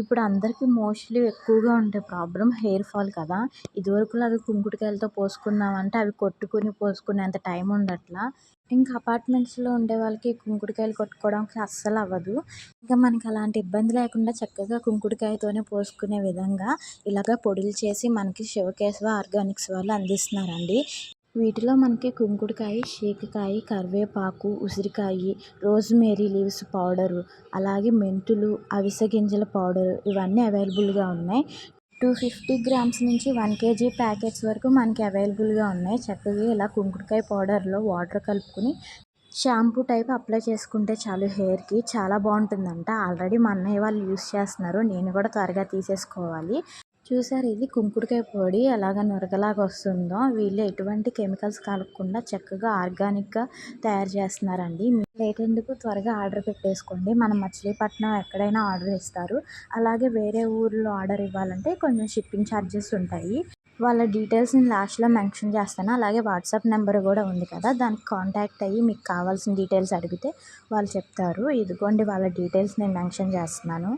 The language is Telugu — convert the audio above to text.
ఇప్పుడు అందరికీ మోస్ట్లీ ఎక్కువగా ఉండే ప్రాబ్లం హెయిర్ ఫాల్ కదా. ఇదివరకులాగా కుంకుడుకాయలతో పోసుకున్నామంటే అవి కొట్టుకుని పోసుకునేంత టైం ఉండట్లా. ఇంకా అపార్ట్మెంట్స్లో ఉండే వాళ్ళకి కుంకుడుకాయలు కొట్టుకోవడానికి అస్సలు అవ్వదు. ఇంకా మనకి అలాంటి ఇబ్బంది లేకుండా చక్కగా కుంకుడుకాయతోనే పోసుకునే విధంగా ఇలాగ పొడులు చేసి మనకి శివకేశవ ఆర్గానిక్స్ వాళ్ళు అందిస్తున్నారండి. వీటిలో మనకి కుంకుడుకాయ షీకకాయ కరివేపాకు ఉసిరికాయ రోజ్మేరీ లీవ్స్ పౌడరు అలాగే మెంతులు అవిసె గింజల పౌడరు ఇవన్నీ అవైలబుల్గా ఉన్నాయి. టూ ఫిఫ్టీ గ్రామ్స్ నుంచి వన్ కేజీ ప్యాకెట్స్ వరకు మనకి అవైలబుల్గా ఉన్నాయి. చక్కగా ఇలా కుంకుడుకాయ పౌడర్లో వాటర్ కలుపుకొని షాంపూ టైప్ అప్లై చేసుకుంటే చాలు హెయిర్కి చాలా బాగుంటుందంట. ఆల్రెడీ మా అన్నయ్య వాళ్ళు యూస్ చేస్తున్నారు. నేను కూడా త్వరగా తీసేసుకోవాలి. చూసారు ఇది కుంకుడుకాయ పొడి ఎలాగ నురగలాగా వస్తుందో వీళ్ళు ఎటువంటి కెమికల్స్ కలగకుండా చక్కగా ఆర్గానిక్గా తయారు చేస్తున్నారండి. లేట్ ఎందుకు త్వరగా ఆర్డర్ పెట్టేసుకోండి. మనం మచిలీపట్నం ఎక్కడైనా ఆర్డర్ ఇస్తారు. అలాగే వేరే ఊర్లో ఆర్డర్ ఇవ్వాలంటే కొంచెం షిప్పింగ్ ఛార్జెస్ ఉంటాయి. వాళ్ళ డీటెయిల్స్ నేను లాస్ట్లో మెన్షన్ చేస్తాను. అలాగే వాట్సాప్ నెంబర్ కూడా ఉంది కదా దానికి కాంటాక్ట్ అయ్యి మీకు కావాల్సిన డీటెయిల్స్ అడిగితే వాళ్ళు చెప్తారు. ఇదిగోండి వాళ్ళ డీటెయిల్స్ నేను మెన్షన్ చేస్తున్నాను.